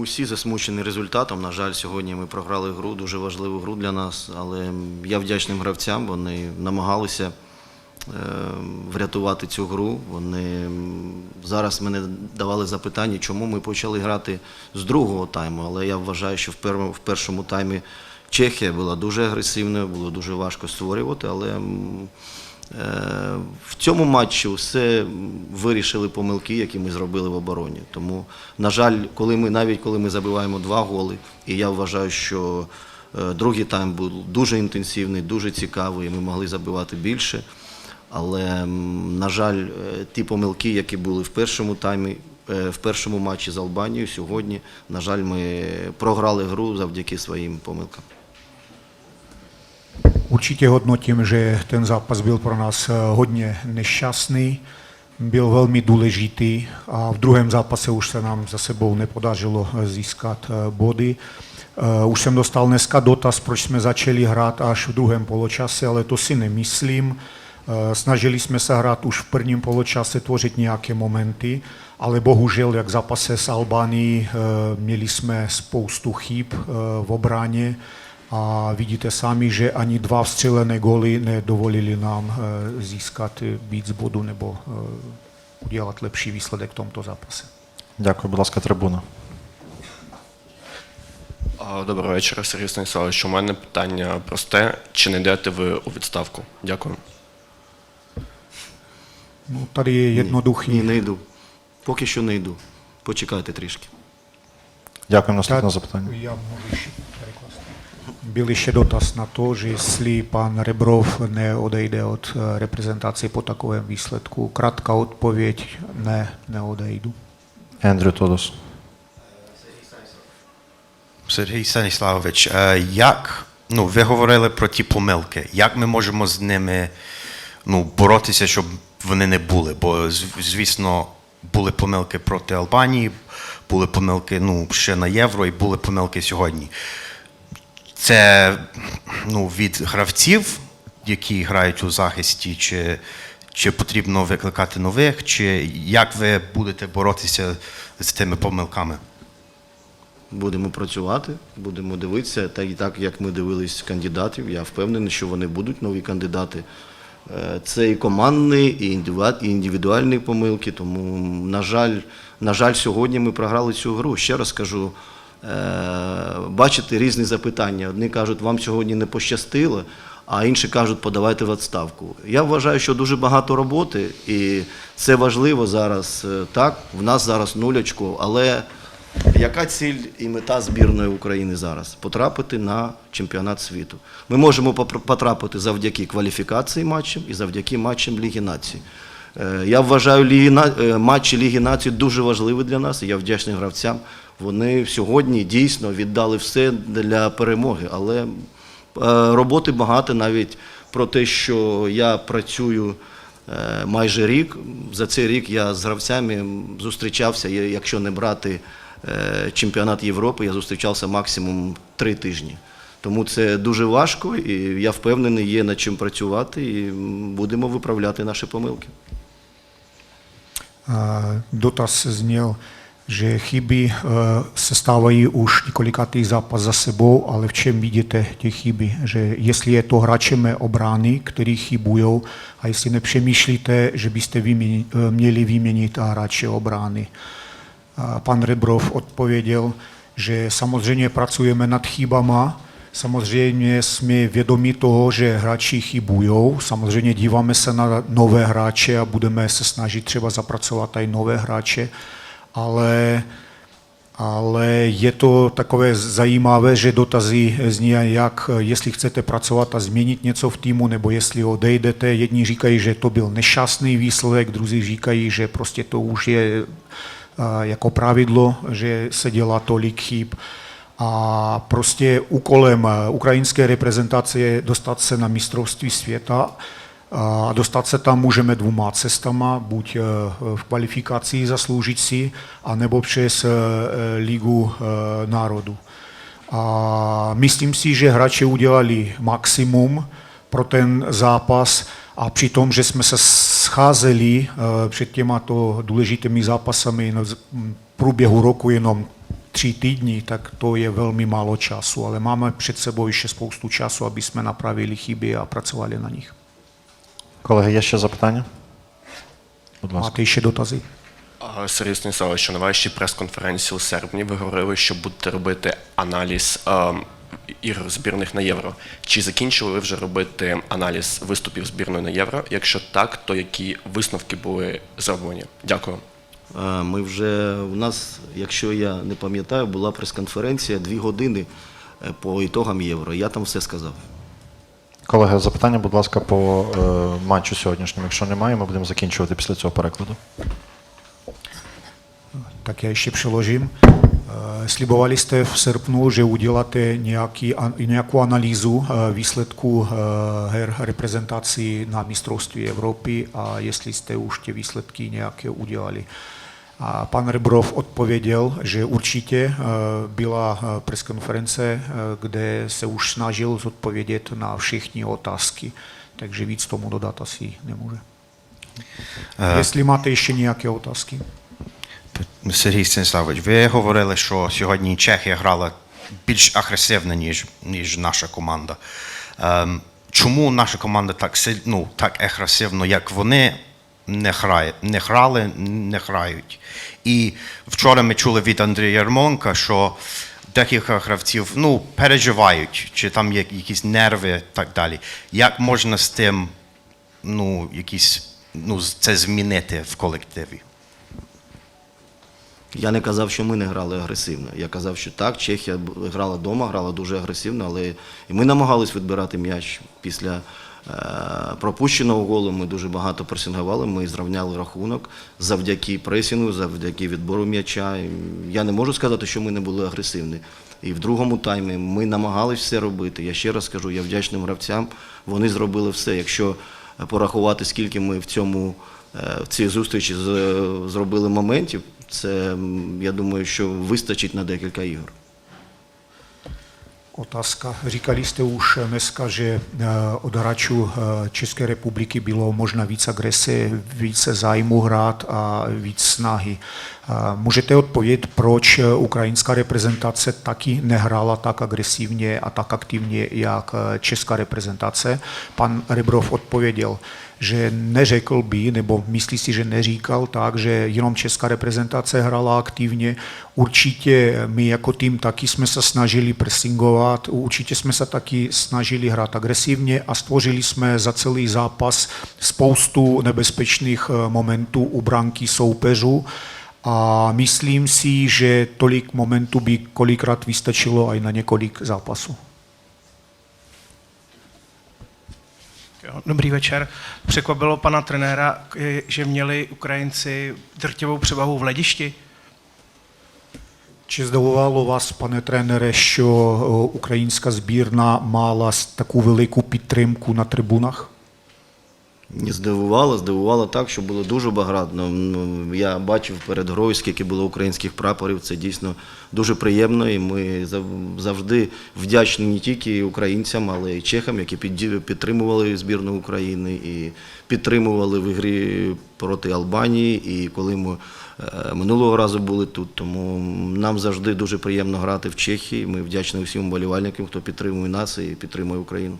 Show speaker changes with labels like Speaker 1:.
Speaker 1: усі засмучені результатом. На жаль, сьогодні ми програли гру, дуже важливу гру для нас. Але я вдячним гравцям. Вони намагалися е, врятувати цю гру. Вони зараз мене давали запитання, чому ми почали грати з другого тайму. Але я вважаю, що в першому таймі Чехія була дуже агресивною, було дуже важко створювати, але. Е, В цьому матчі все вирішили помилки, які ми зробили в обороні. Тому, на жаль, коли ми навіть коли ми забиваємо два голи, і я вважаю, що е, другий тайм був дуже інтенсивний, дуже цікавий, і ми могли забивати більше. Але, на жаль, е, ті помилки, які були в першому таймі, в першому матчі з Албанією, сьогодні, на жаль, ми програли гру завдяки своїм помилкам.
Speaker 2: Určitě hodnotím, že ten zápas byl pro nás eh, hodně nešťastný, byl velmi důležitý a v druhém zápase už se nám za sebou nepodařilo eh, získat eh, body. Už jsem dostal dneska dotaz, proč jsme začali hrát až v druhém poločase, ale to si nemyslím. Snažili jsme se hrát už v prvním poločase, tvořit nějaké momenty, ale bohužel, jak v zápase s Albánií, měli jsme spoustu chyb v obraně a vidíte sami, že ani dva vstřelené góly nedovolili nám eh, získat eh, víc bodů nebo eh, udělat lepší výsledek v tomto zápase.
Speaker 3: Дякую, будь ласка, трибуна.
Speaker 4: Доброго вечора, Сергій Станіславович. У мене питання просте. Чи не йдете ви у відставку? Дякую.
Speaker 2: No, tady je jednoduchý.
Speaker 1: Ні, не йду. Поки що не йду. Почекайте трішки.
Speaker 3: Дякую, наступне запитання.
Speaker 2: Můžu ještě překlast. Byl ještě dotaz na to, že jestli pan Rebrov neodejde od eh, reprezentace po takovém výsledku. Krátká odpověď, ne, neodejdu.
Speaker 3: Ендрю Тодос.
Speaker 5: Сергій Станіславович, як ну, ви говорили про ті помилки, як ми можемо з ними ну, боротися, щоб вони не були? Бо, звісно, були помилки проти Албанії, були помилки ну, ще на євро і були помилки сьогодні. Це ну, від гравців, які грають у захисті, чи, чи потрібно викликати нових, чи як ви будете боротися з тими помилками?
Speaker 1: Будемо працювати, будемо дивитися. Та і так, як ми дивились кандидатів, я впевнений, що вони будуть нові кандидати. Е, Це і командні, і індивідуальні помилки. Тому, на жаль, на жаль, сьогодні ми програли цю гру. Ще раз кажу, е, бачите різні запитання. Одні кажуть, вам сьогодні не пощастило, а інші кажуть, подавайте в відставку. Я вважаю, що дуже багато роботи, і це важливо зараз. Е, Так, в нас зараз нуль очков, але яка ціль і мета збірної України зараз? Потрапити на чемпіонат світу. Ми можемо потрапити завдяки кваліфікації матчам і завдяки матчам Ліги націй. Е, Я вважаю матчі Ліги націй дуже важливі для нас. і Я вдячний гравцям. Вони сьогодні дійсно віддали все для перемоги. Але е, роботи багато навіть про те, що я працюю е, майже рік. За цей рік я з гравцями зустрічався, якщо не брати е, чемпіонат Європи, я зустрічався максимум три тижні. Тому це дуже важко, і я впевнений, є над чим працювати, і будемо виправляти наші помилки.
Speaker 2: Dotaz zněl, že chyby eh, se stávají už několikátý zápas za sebou, ale v čem vidíte ty chyby? Že jestli je to hráčeme obrany, který chybují, a jestli nepřemýšlíte, že byste eh, měli vyměnit hráče obrany. Pan Rebrov odpověděl, že samozřejmě pracujeme nad chybama, samozřejmě jsme vědomi toho, že hráči chybují, samozřejmě díváme se na nové hráče a budeme se snažit třeba zapracovat i nové hráče, ale ale je to takové zajímavé, že dotazy zní, jak jestli chcete pracovat a změnit něco v týmu, nebo jestli odejdete. Jedni říkají, že to byl nešťastný výsledek, druzí říkají, že prostě to už je jako pravidlo, že se dělá tolik chyb. A prostě úkolem ukrajinské reprezentace je dostat se na mistrovství světa a dostat se tam můžeme dvouma cestama, buď eh, v kvalifikaci zasloužit si, anebo přes eh, Ligu eh, národů. A myslím si, že hráči udělali maximum pro ten zápas a při tom, že jsme se scházeli před těmato důležitými zápasami v průběhu roku jenom tři týdny, tak to je velmi málo času, ale máme před sebou ještě spoustu času, aby jsme napravili chyby a pracovali na nich.
Speaker 3: Колеги, є ще запитання? Будь ласка.
Speaker 2: Máte ještě dotazy?
Speaker 4: Сергій Станіславович, на вашій прес-конференції у серпні ви говорили, що будете робити аналіз ем, ігор збірних на євро. Чи закінчили ви вже робити аналіз виступів збірної на євро? Якщо так, то які висновки були зроблені? Дякую.
Speaker 1: Е, Ми вже у нас, якщо я не пам'ятаю, була прес-конференція дві години е, по ітогам євро. Я там все сказав.
Speaker 3: Колеги, запитання, будь ласка, по е, матчу сьогоднішньому. Якщо немає, ми будемо закінчувати після цього перекладу.
Speaker 2: Tak já ještě přeložím. Eh, Slibovali jste v srpnu, že uděláte nějaký, an- nějakou analýzu eh, výsledků eh, her reprezentací na mistrovství Evropy a jestli jste už ty výsledky nějaké udělali. A pan Rebrov odpověděl, že určitě eh, byla eh, preskonference, eh, kde se už snažil zodpovědět na všechny otázky, takže víc tomu dodat asi nemůže. Jestli máte ještě nějaké otázky?
Speaker 5: Сергій Станіславович, ви говорили, що сьогодні Чехія грала більш агресивно, ніж, ніж наша команда. Ем, чому наша команда так, силь- ну, так агресивно, як вони Не, грає, не грали, не грають? І вчора ми чули від Андрія Ярмонка, що декілька гравців ну, переживають, чи там є якісь нерви і так далі. Як можна з тим ну, якісь, ну, це змінити в колективі?
Speaker 1: Я не казав, що ми не грали агресивно. Я казав, що так, Чехія грала вдома, грала дуже агресивно, але і ми намагались відбирати м'яч після пропущеного голу. Ми дуже багато пресингували, ми зрівняли рахунок завдяки пресінгу, завдяки відбору м'яча. Я не можу сказати, що ми не були агресивні. І в другому таймі ми намагались все робити. Я ще раз скажу, я вдячним гравцям. Вони зробили все. Якщо е, порахувати, скільки ми в цьому е, в цій зустрічі зробили моментів, це я думаю, що вистачить на декілька ігор.
Speaker 2: Otázka. Říkali jste už dneska, že eh, od hráčů eh, České republiky bylo možná víc agrese, více zájmu hrát a víc snahy. Eh, Můžete odpovědět, proč ukrajinská reprezentace taky nehrála tak agresivně a tak aktivně, jak česká reprezentace? Pan Rebrov odpověděl, že neřekl by, nebo myslí si, že neříkal tak, že jenom česká reprezentace hrála aktivně. Určitě my jako tým taky jsme se snažili pressingovat, určitě jsme se taky snažili hrát agresivně a stvořili jsme za celý zápas spoustu nebezpečných eh, momentů u branky soupeřů. A myslím si, že tolik momentů by kolikrát vystačilo i na několik zápasů.
Speaker 6: Dobrý večer. Překvapilo pana trenéra, k- že měli Ukrajinci drtivou převahu v hledišti?
Speaker 2: Чи здивувало вас, пане тренере, що о, українська збірна мала с- таку велику підтримку на трибунах?
Speaker 1: Здивувало, здивувало так, що було дуже багато. Ну, Я бачив перед грою, скільки було українських прапорів. Це дійсно дуже приємно. І ми зав- завжди вдячні не тільки українцям, але й чехам, які підтримували збірну України і підтримували в ігрі проти Албанії. І коли ми е, минулого разу були тут, тому нам завжди дуже приємно грати в Чехії. Ми вдячні всім вболівальникам, хто підтримує нас і підтримує Україну.